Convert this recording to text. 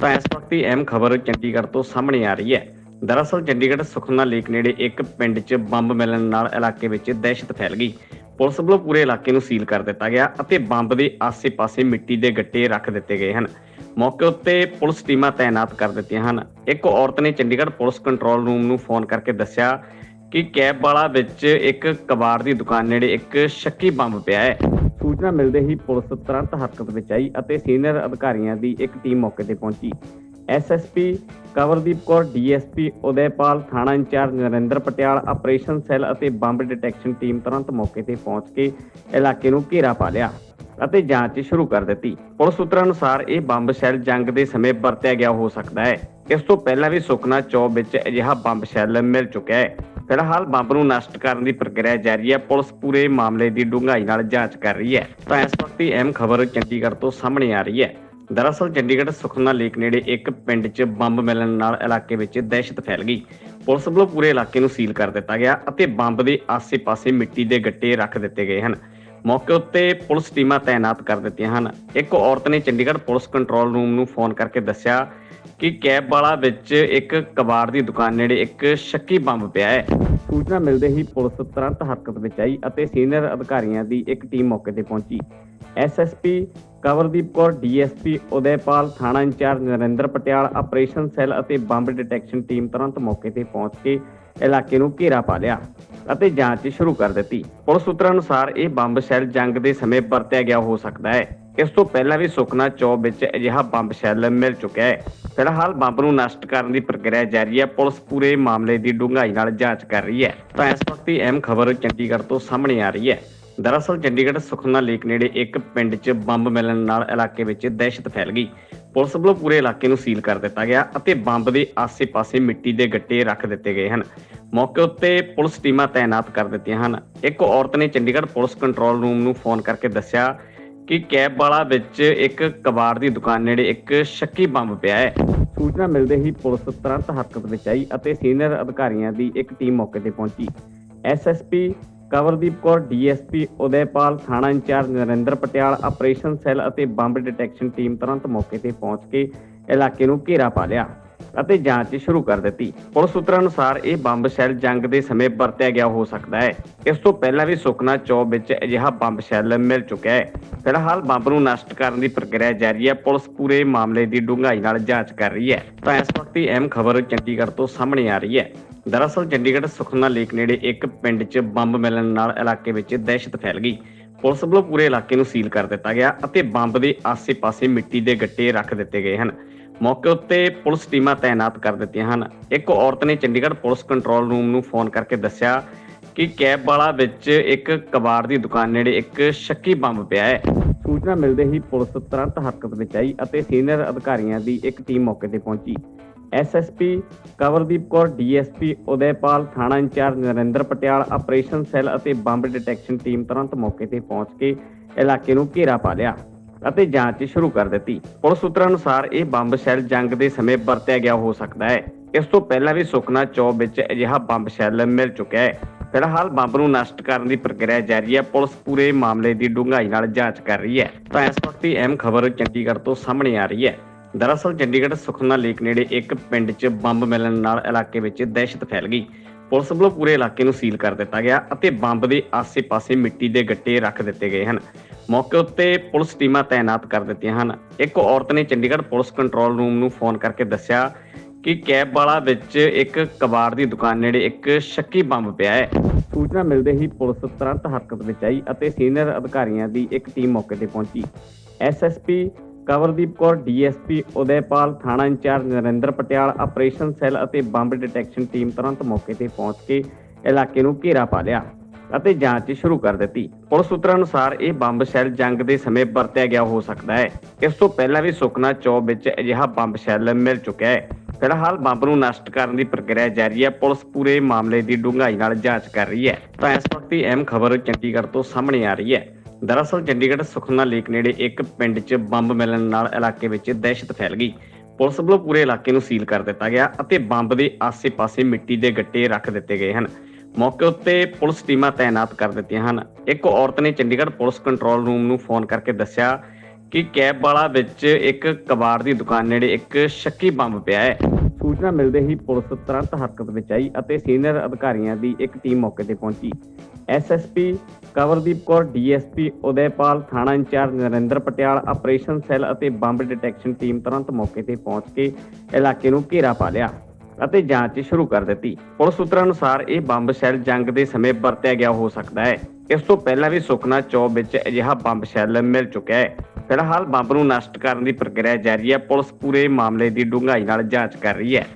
ਤਾਂ ਇਸ ਵਕਤ ਦੀ ਅਹਿਮ ਖਬਰ ਚੰਡੀਗੜ੍ਹ ਤੋਂ ਸਾਹਮਣੇ ਆ ਰਹੀ ਹੈ। ਦਰਅਸਲ, ਚੰਡੀਗੜ੍ਹ ਸੁਖਨਾ ਲੇਕ ਨੇੜੇ ਇੱਕ ਪਿੰਡ 'ਚ ਬੰਬ ਮਿਲਣ ਨਾਲ ਇਲਾਕੇ ਵਿੱਚ ਦਹਿਸ਼ਤ ਫੈਲ ਗਈ। ਪੁਲਿਸ ਵੱਲੋਂ ਪੂਰੇ ਇਲਾਕੇ ਨੂੰ ਸੀਲ ਕਰ ਦਿੱਤਾ ਗਿਆ ਅਤੇ ਬੰਬ ਦੇ ਆਸੇ-ਪਾਸੇ ਮਿੱਟੀ ਦੇ ਗੱਟੇ ਰੱਖ ਦਿੱਤੇ ਗਏ ਹਨ। ਮੌਕੇ ਉੱਤੇ ਪੁਲਿਸ ਟੀਮਾਂ ਤਾਇਨਾਤ ਕਰ ਦਿੱਤੀਆਂ ਹਨ। ਇੱਕ ਔਰਤ ਨੇ ਚੰਡੀਗੜ੍ਹ ਪੁਲਿਸ ਕੰਟਰੋਲ ਰੂਮ ਨੂੰ ਫੋਨ ਕਰਕੇ ਦੱਸਿਆ ਕਿ ਕੈਬ ਵਾਲਾ ਵਿੱਚ ਇੱਕ ਕਬਾੜ ਦੀ ਦੁਕਾਨ ਨੇੜੇ ਇੱਕ ਸ਼ੱਕੀ ਬੰਬ ਪਿਆ ਹੈ। ਸੂਚਨਾ ਮਿਲਦੇ ਹੀ ਪੁਲਿਸ ਤੁਰੰਤ ਹਰਕਤ ਵਿੱਚ ਆਈ ਅਤੇ ਸੀਨੀਅਰ ਅਧਿਕਾਰੀਆਂ ਦੀ ਇੱਕ ਟੀਮ ਮੌਕੇ ਤੇ ਪਹੁੰਚੀ। ਐਸਐਸਪੀ ਕਵਰਦੀਪ ਕੌਰ ਡੀਐਸਪੀ ਉਦੈਪਾਲ, ਥਾਣਾ incharge Narinder Patial, operation cell ਅਤੇ ਬੰਬ ਡਿਟੈਕਸ਼ਨ ਟੀਮ ਤੁਰੰਤ ਮੌਕੇ ਤੇ ਪਹੁੰਚ ਕੇ ਇਲਾਕੇ ਨੂੰ ਘੇਰਾ ਪਾ ਲਿਆ ਅਤੇ ਜਾਂਚ ਸ਼ੁਰੂ ਕਰ ਦਿੱਤੀ। ਪੁਲਿਸ ਸੂਤਰਾਂ ਅਨੁਸਾਰ ਇਹ ਬੰਬ ਸ਼ੈੱਲ ਜੰਗ ਦੇ ਸਮੇਂ ਵਰਤਿਆ ਗਿਆ ਹੋ ਸਕਦਾ ਹੈ। ਇਸ ਤੋਂ ਪਹਿਲਾਂ ਵੀ ਸੁਖਨਾ ਚੌਕ ਵਿੱਚ ਅਜਿਹਾ ਬੰਬ ਸ਼ੈੱਲ ਮਿਲ ਚੁੱਕਿਆ ਹੈ। ਫਿਲਹਾਲ ਬੰਬ ਨੂੰ ਨਸ਼ਟ ਕਰਨ ਦੀ ਪ੍ਰਕਿਰਿਆ ਜਾਰੀ ਹੈ। ਪੁਲਿਸ ਪੂਰੇ ਮਾਮਲੇ ਦੀ ਡੂੰਘਾਈ ਨਾਲ ਜਾਂਚ ਕਰ ਰਹੀ ਹੈ। ਤਾਂ ਇਸ ਵਕਤ ਦੀ ਅਹਿਮ ਖਬਰ ਚੰਡੀਗੜ੍ਹ ਤੋਂ ਸਾਹਮਣੇ ਆ ਰਹੀ ਹੈ। ਦਰਅਸਲ ਚੰਡੀਗੜ੍ਹ ਸੁਖਨਾ ਲੇਕ ਨੇੜੇ ਇੱਕ ਪਿੰਡ 'ਚ ਬੰਬ ਮਿਲਣ ਨਾਲ ਇਲਾਕੇ ਵਿੱਚ ਦਹਿਸ਼ਤ ਫੈਲ ਗਈ। ਪੁਲਿਸ ਵੱਲੋਂ ਪੂਰੇ ਇਲਾਕੇ ਨੂੰ ਸੀਲ ਕਰ ਦਿੱਤਾ ਗਿਆ ਅਤੇ ਬੰਬ ਦੇ ਆਸੇ-ਪਾਸੇ ਮਿੱਟੀ ਦੇ ਗੱਟੇ ਰੱਖ ਦਿੱਤੇ ਗਏ ਹਨ। ਮੌਕੇ ਉੱਤੇ ਪੁਲਿਸ ਟੀਮਾਂ ਤਾਇਨਾਤ ਕਰ ਦਿੱਤੀਆਂ ਹਨ। ਇੱਕ ਔਰਤ ਨੇ ਚੰਡੀਗੜ੍ਹ ਪੁਲਿਸ ਕੰਟਰੋਲ ਰੂਮ ਨੂੰ ਫੋਨ ਕਰਕੇ ਦੱਸਿਆ ਕਿ ਕੈਬ ਵਾਲਾ ਵਿੱਚ ਇੱਕ ਕਬਾੜ ਦੀ ਦੁਕਾਨ ਨੇੜੇ ਇੱਕ ਸ਼ੱਕੀ ਬੰਬ ਪਿਆ ਹੈ। ਸੂਚਨਾ ਮਿਲਦੇ ਹੀ ਪੁਲਿਸ ਤੁਰੰਤ ਹਰਕਤ ਵਿੱਚ ਆਈ ਅਤੇ ਸੀਨੀਅਰ ਅਧਿਕਾਰੀਆਂ ਦੀ ਇੱਕ ਟੀਮ ਮੌਕੇ ਤੇ ਪਹੁੰਚੀ। ਐਸਐਸਪੀ ਕਵਰਦੀਪ ਕੌਰ ਡੀਐਸਪੀ ਉਦੈਪਾਲ, ਥਾਣਾ incharge Narinder Patial, operation cell ਅਤੇ ਬੰਬ ਡਿਟੈਕਸ਼ਨ ਟੀਮ ਤੁਰੰਤ ਮੌਕੇ ਤੇ ਪਹੁੰਚ ਕੇ ਇਲਾਕੇ ਨੂੰ ਘੇਰਾ ਪਾ ਲਿਆ ਅਤੇ ਜਾਂਚ ਸ਼ੁਰੂ ਕਰ ਦਿੱਤੀ। ਪੁਲਿਸ ਸੂਤਰਾਂ ਅਨੁਸਾਰ ਇਹ ਬੰਬ ਸ਼ੈੱਲ ਜੰਗ ਦੇ ਸਮੇਂ ਵਰਤਿਆ ਗਿਆ ਹੋ ਸਕਦਾ ਹੈ। ਇਸ ਤੋਂ ਪਹਿਲਾਂ ਵੀ ਸੁਖਨਾ ਚੌਕ ਵਿੱਚ ਅਜਿਹਾ ਬੰਬ ਸ਼ੈਲ ਮਿਲ ਚੁੱਕਿਆ ਹੈ। ਫਿਲਹਾਲ ਬੰਬ ਨੂੰ ਨਸ਼ਟ ਕਰਨ ਦੀ ਪ੍ਰਕਿਰਿਆ ਜਾਰੀ ਹੈ। ਪੁਲਿਸ ਪੂਰੇ ਮਾਮਲੇ ਦੀ ਡੂੰਘਾਈ ਨਾਲ ਜਾਂਚ ਕਰ ਰਹੀ ਹੈ। ਤਾਂ ਇਸ ਵਕਤ ਦੀ ਅਹਿਮ ਖਬਰ ਚੰਡੀਗੜ੍ਹ ਤੋਂ ਸਾਹਮਣੇ ਆ ਰਹੀ ਹੈ। ਦਰਅਸਲ ਚੰਡੀਗੜ੍ਹ ਸੁਖਨਾ ਲੇਕ ਨੇੜੇ ਇੱਕ ਪਿੰਡ 'ਚ ਬੰਬ ਮਿਲਣ ਨਾਲ ਇਲਾਕੇ ਵਿੱਚ ਦਹਿਸ਼ਤ ਫੈਲ ਗਈ। ਪੁਲਿਸ ਵੱਲੋਂ ਪੂਰੇ ਇਲਾਕੇ ਨੂੰ ਸੀਲ ਕਰ ਦਿੱਤਾ ਗਿਆ ਅਤੇ ਬੰਬ ਦੇ ਆਸੇ-ਪਾਸੇ ਮਿੱਟੀ ਦੇ ਗੱਟੇ ਰੱਖ ਦਿੱਤੇ ਗਏ ਹਨ। ਮੌਕੇ ਉੱਤੇ ਪੁਲਿਸ ਟੀਮਾਂ ਤਾਇਨਾਤ ਕਰ ਦਿੱਤੀਆਂ ਹਨ। ਇੱਕ ਔਰਤ ਨੇ ਚੰਡੀਗੜ੍ਹ ਪੁਲਿਸ ਕੰਟਰੋਲ ਰੂਮ ਨੂੰ ਫੋਨ ਕਰਕੇ ਦੱਸਿਆ ਕਿ ਕੈਬ ਵਾਲਾ ਵਿੱਚ ਇੱਕ ਕਬਾੜ ਦੀ ਦੁਕਾਨ ਨੇੜੇ ਇੱਕ ਸ਼ੱਕੀ ਬੰਬ ਪਿਆ ਹੈ। ਸੂਚਨਾ ਮਿਲਦੇ ਹੀ ਪੁਲਿਸ ਤੁਰੰਤ ਹਰਕਤ ਵਿੱਚ ਆਈ ਅਤੇ ਸੀਨੀਅਰ ਅਧਿਕਾਰੀਆਂ ਦੀ ਇੱਕ ਟੀਮ ਮੌਕੇ ਤੇ ਪਹੁੰਚੀ। ਐਸਐਸਪੀ ਕਵਰਦੀਪ ਕੌਰ, ਡੀਐਸਪੀ ਉਦੈਪਾਲ, ਥਾਣਾ incharge Narinder Patial, operation cell ਅਤੇ ਬੰਬ ਡਿਟੈਕਸ਼ਨ ਟੀਮ ਤੁਰੰਤ ਮੌਕੇ ਤੇ ਪਹੁੰਚ ਕੇ ਇਲਾਕੇ ਨੂੰ ਘੇਰਾ ਪਾ ਲਿਆ ਅਤੇ ਜਾਂਚ ਸ਼ੁਰੂ ਕਰ ਦਿੱਤੀ। ਪੁਲਿਸ ਸੂਤਰਾਂ ਅਨੁਸਾਰ ਇਹ ਬੰਬ ਸ਼ੈੱਲ ਜੰਗ ਦੇ ਸਮੇਂ ਵਰਤਿਆ ਗਿਆ ਹੋ ਸਕਦਾ ਹੈ। ਇਸ ਤੋਂ ਪਹਿਲਾਂ ਵੀ ਸੁਖਨਾ ਚੌਬ ਵਿੱਚ ਅਜਿਹਾ ਬੰਬ ਸ਼ੈੱਲ ਮਿਲ ਚੁੱਕਿਆ ਹੈ। ਫਿਲਹਾਲ ਬੰਬ ਨੂੰ ਨਸ਼ਟ ਕਰਨ ਦੀ ਪ੍ਰਕਿਰਿਆ ਜਾਰੀ ਹੈ। ਪੁਲਿਸ ਪੂਰੇ ਮਾਮਲੇ ਦੀ ਡੂੰਘਾਈ ਨਾਲ ਜਾਂਚ ਕਰ ਰਹੀ ਹੈ। ਤਾਂ ਇਸ ਵਕਤ ਦੀ ਅਹਿਮ ਖਬਰ ਚੰਡੀਗੜ੍ਹ ਤੋਂ ਸਾਹਮਣੇ ਆ ਰਹੀ ਹੈ। ਦਰਅਸਲ ਚੰਡੀਗੜ੍ਹ ਸੁਖਨਾ ਲੇਕ ਨੇੜੇ ਇੱਕ ਪਿੰਡ 'ਚ ਬੰਬ ਮਿਲਣ ਨਾਲ ਇਲਾਕੇ ਵਿੱਚ ਦਹਿਸ਼ਤ ਫੈਲ ਗਈ। ਪੁਲਿਸ ਵੱਲੋਂ ਪੂਰੇ ਇਲਾਕੇ ਨੂੰ ਸੀਲ ਕਰ ਦਿੱਤਾ ਗਿਆ ਅਤੇ ਬੰਬ ਦੇ ਆਸੇ-ਪਾਸੇ ਮਿੱਟੀ ਦੇ ਗੱਟੇ ਰੱਖ ਦਿੱਤੇ ਗਏ ਹਨ। ਮੌਕੇ ਉੱਤੇ ਪੁਲਿਸ ਟੀਮਾਂ ਤਾਇਨਾਤ ਕਰ ਦਿੱਤੀਆਂ ਹਨ। ਇੱਕ ਔਰਤ ਨੇ ਚੰਡੀਗੜ੍ਹ ਪੁਲਿਸ ਕੰਟਰੋਲ ਰੂਮ ਨੂੰ ਫੋਨ ਕਰਕੇ ਦੱਸਿਆ ਕਿ ਕੈਬ ਵਾਲਾ ਵਿੱਚ ਇੱਕ ਕਬਾੜ ਦੀ ਦੁਕਾਨ ਨੇੜੇ ਇੱਕ ਸ਼ੱਕੀ ਬੰਬ ਪਿਆ ਹੈ। ਸੂਚਨਾ ਮਿਲਦੇ ਹੀ ਪੁਲਿਸ ਤੁਰੰਤ ਹਰਕਤ ਵਿੱਚ ਆਈ ਅਤੇ ਸੀਨੀਅਰ ਅਧਿਕਾਰੀਆਂ ਦੀ ਇੱਕ ਟੀਮ ਮੌਕੇ ਤੇ ਪਹੁੰਚੀ। ਐਸਐਸਪੀ ਕਵਰਦੀਪ ਕੌਰ ਡੀਐਸਪੀ ਉਦੈਪਾਲ ਥਾਣਾ incharge Narinder Patial operation cell ਅਤੇ ਬੰਬ ਡਿਟੈਕਸ਼ਨ ਟੀਮ ਤੁਰੰਤ ਮੌਕੇ ਤੇ ਪਹੁੰਚ ਕੇ ਇਲਾਕੇ ਨੂੰ ਘੇਰਾ ਪਾ ਲਿਆ ਅਤੇ ਜਾਂਚ ਸ਼ੁਰੂ ਕਰ ਦਿੱਤੀ। ਪੁਲਿਸ ਸੂਤਰਾਂ ਅਨੁਸਾਰ ਇਹ ਬੰਬ ਸ਼ੈੱਲ ਜੰਗ ਦੇ ਸਮੇਂ ਵਰਤਿਆ ਗਿਆ ਹੋ ਸਕਦਾ ਹੈ। ਇਸ ਤੋਂ ਪਹਿਲਾਂ ਵੀ ਸੁਖਨਾ ਚੌਕ ਵਿੱਚ ਅਜਿਹਾ ਬੰਬ ਸ਼ੈੱਲ ਮਿਲ ਚੁੱਕਿਆ ਹੈ। ਫਿਲਹਾਲ ਬੰਬ ਨੂੰ ਨਸ਼ਟ ਕਰਨ ਦੀ ਪ੍ਰਕਿਰਿਆ ਜਾਰੀ ਹੈ। ਪੁਲਿਸ ਪੂਰੇ ਮਾਮਲੇ ਦੀ ਡੂੰਘਾਈ ਨਾਲ ਜਾਂਚ ਕਰ ਰਹੀ ਹੈ। ਤਾਂ ਇਸ ਵਕਤ ਦੀ ਅਹਿਮ ਖਬਰ ਚੰਡੀਗੜ੍ਹ ਤੋਂ ਸਾਹਮਣੇ ਆ ਰਹੀ ਹੈ। ਦਰਅਸਲ ਚੰਡੀਗੜ੍ਹ ਸੁਖਨਾ ਲੇਕ ਨੇੜੇ ਇੱਕ ਪਿੰਡ 'ਚ ਬੰਬ ਮਿਲਣ ਨਾਲ ਇਲਾਕੇ ਵਿੱਚ ਦਹਿਸ਼ਤ ਫੈਲ ਗਈ। ਪੁਲਿਸ ਵੱਲੋਂ ਪੂਰੇ ਇਲਾਕੇ ਨੂੰ ਸੀਲ ਕਰ ਦਿੱਤਾ ਗਿਆ ਅਤੇ ਬੰਬ ਦੇ ਆਸੇ-ਪਾਸੇ ਮਿੱਟੀ ਦੇ ਗੱਟੇ ਰੱਖ ਦਿੱਤੇ ਗਏ ਹਨ। ਮੌਕੇ ਉੱਤੇ ਪੁਲਿਸ ਟੀਮਾਂ ਤਾਇਨਾਤ ਕਰ ਦਿੱਤੀਆਂ ਹਨ। ਇੱਕ ਔਰਤ ਨੇ ਚੰਡੀਗੜ੍ਹ ਪੁਲਿਸ ਕੰਟਰੋਲ ਰੂਮ ਨੂੰ ਫੋਨ ਕਰਕੇ ਦੱਸਿਆ ਕਿ ਕੈਬ ਵਾਲਾ ਵਿੱਚ ਇੱਕ ਕਬਾੜ ਦੀ ਦੁਕਾਨ ਨੇੜੇ ਇੱਕ ਸ਼ੱਕੀ ਬੰਬ ਪਿਆ ਹੈ। ਸੂਚਨਾ ਮਿਲਦੇ ਹੀ ਪੁਲਿਸ ਤੁਰੰਤ ਹਰਕਤ ਵਿੱਚ ਆਈ ਅਤੇ ਸੀਨੀਅਰ ਅਧਿਕਾਰੀਆਂ ਦੀ ਇੱਕ ਟੀਮ ਮੌਕੇ ਤੇ ਪਹੁੰਚੀ। ਐਸਐਸਪੀ ਕਵਰਦੀਪ ਕੌਰ, ਡੀਐਸਪੀ ਉਦੈਪਾਲ, ਥਾਣਾ incharge Narinder Patial, operation cell ਅਤੇ ਬੰਬ ਡਿਟੈਕਸ਼ਨ ਟੀਮ ਤੁਰੰਤ ਮੌਕੇ ਤੇ ਪਹੁੰਚ ਕੇ ਇਲਾਕੇ ਨੂੰ ਘੇਰਾ ਪਾ ਲਿਆ ਅਤੇ ਜਾਂਚ ਸ਼ੁਰੂ ਕਰ ਦਿੱਤੀ। ਪੁਲਿਸ ਸੂਤਰਾਂ ਅਨੁਸਾਰ ਇਹ ਬੰਬ ਸ਼ੈੱਲ ਜੰਗ ਦੇ ਸਮੇਂ ਵਰਤਿਆ ਗਿਆ ਹੋ ਸਕਦਾ ਹੈ। ਇਸ ਤੋਂ ਪਹਿਲਾਂ ਵੀ ਸੁਖਨਾ ਚੌਬ ਵਿੱਚ ਅਜਿਹਾ ਬੰਬ ਸ਼ੈੱਲ ਮਿਲ ਚੁੱਕਿਆ ਹੈ। ਫਿਲਹਾਲ ਬੰਬ ਨੂੰ ਨਸ਼ਟ ਕਰਨ ਦੀ ਪ੍ਰਕਿਰਿਆ ਜਾਰੀ ਹੈ। ਪੁਲਿਸ ਪੂਰੇ ਮਾਮਲੇ ਦੀ ਡੂੰਘਾਈ ਨਾਲ ਜਾਂਚ ਕਰ ਰਹੀ ਹੈ। ਤਾਂ ਇਸ ਵਕਤ ਦੀ ਅਹਿਮ ਖਬਰ ਚੰਡੀਗੜ੍ਹ ਤੋਂ ਸਾਹਮਣੇ ਆ ਰਹੀ ਹੈ। ਦਰਅਸਲ ਚੰਡੀਗੜ੍ਹ ਸੁਖਨਾ ਲੇਕ ਨੇੜੇ ਇੱਕ ਪਿੰਡ 'ਚ ਬੰਬ ਮਿਲਣ ਨਾਲ ਇਲਾਕੇ ਵਿੱਚ ਦਹਿਸ਼ਤ ਫੈਲ ਗਈ। ਪੁਲਿਸ ਵੱਲੋਂ ਪੂਰੇ ਇਲਾਕੇ ਨੂੰ ਸੀਲ ਕਰ ਦਿੱਤਾ ਗਿਆ ਅਤੇ ਬੰਬ ਦੇ ਆਸੇ-ਪਾਸੇ ਮਿੱਟੀ ਦੇ ਗੱਟੇ ਰੱਖ ਦਿੱਤੇ ਗਏ ਹਨ। ਮੌਕੇ ਉੱਤੇ ਪੁਲਿਸ ਟੀਮਾਂ ਤਾਇਨਾਤ ਕਰ ਦਿੱਤੀਆਂ ਹਨ। ਇੱਕ ਔਰਤ ਨੇ ਚੰਡੀਗੜ੍ਹ ਪੁਲਿਸ ਕੰਟਰੋਲ ਰੂਮ ਨੂੰ ਫੋਨ ਕਰਕੇ ਦੱਸਿਆ ਕਿ ਕੈਬ ਵਾਲਾ ਵਿੱਚ ਇੱਕ ਕਬਾੜ ਦੀ ਦੁਕਾਨ ਨੇੜੇ ਇੱਕ ਸ਼ੱਕੀ ਬੰਬ ਪਿਆ ਹੈ। ਸੂਚਨਾ ਮਿਲਦੇ ਹੀ ਪੁਲਿਸ ਤੁਰੰਤ ਹਰਕਤ ਵਿੱਚ ਆਈ ਅਤੇ ਸੀਨੀਅਰ ਅਧਿਕਾਰੀਆਂ ਦੀ ਇੱਕ ਟੀਮ ਮੌਕੇ ਤੇ ਪਹੁੰਚੀ। ਐਸਐਸਪੀ ਕਵਰਦੀਪ ਕੌਰ, ਡੀਐਸਪੀ ਉਦੈਪਾਲ, ਥਾਣਾ incharge Narinder Patial, operation cell ਅਤੇ ਬੰਬ ਡਿਟੈਕਸ਼ਨ ਟੀਮ ਤੁਰੰਤ ਮੌਕੇ ਤੇ ਪਹੁੰਚ ਕੇ ਇਲਾਕੇ ਨੂੰ ਘੇਰਾ ਪਾ ਲਿਆ ਅਤੇ ਜਾਂਚ ਸ਼ੁਰੂ ਕਰ ਦਿੱਤੀ। ਪੁਲਿਸ ਸੂਤਰਾਂ ਅਨੁਸਾਰ ਇਹ ਬੰਬ ਸ਼ੈੱਲ ਜੰਗ ਦੇ ਸਮੇਂ ਵਰਤਿਆ ਗਿਆ ਹੋ ਸਕਦਾ ਹੈ। ਇਸ ਤੋਂ ਪਹਿਲਾਂ ਵੀ ਸੁਖਨਾ ਚੌਕ ਵਿੱਚ ਅਜਿਹਾ ਬੰਬ ਸ਼ੈੱਲ ਮਿਲ ਚੁੱਕਿਆ ਹੈ। ਫਿਲਹਾਲ ਬੰਬ ਨੂੰ ਨਸ਼ਟ ਕਰਨ ਦੀ ਪ੍ਰਕਿਰਿਆ ਜਾਰੀ ਹੈ। ਪੁਲਿਸ ਪੂਰੇ ਮਾਮਲੇ ਦੀ ਡੂੰਘਾਈ ਨਾਲ ਜਾਂਚ ਕਰ ਰਹੀ ਹੈ।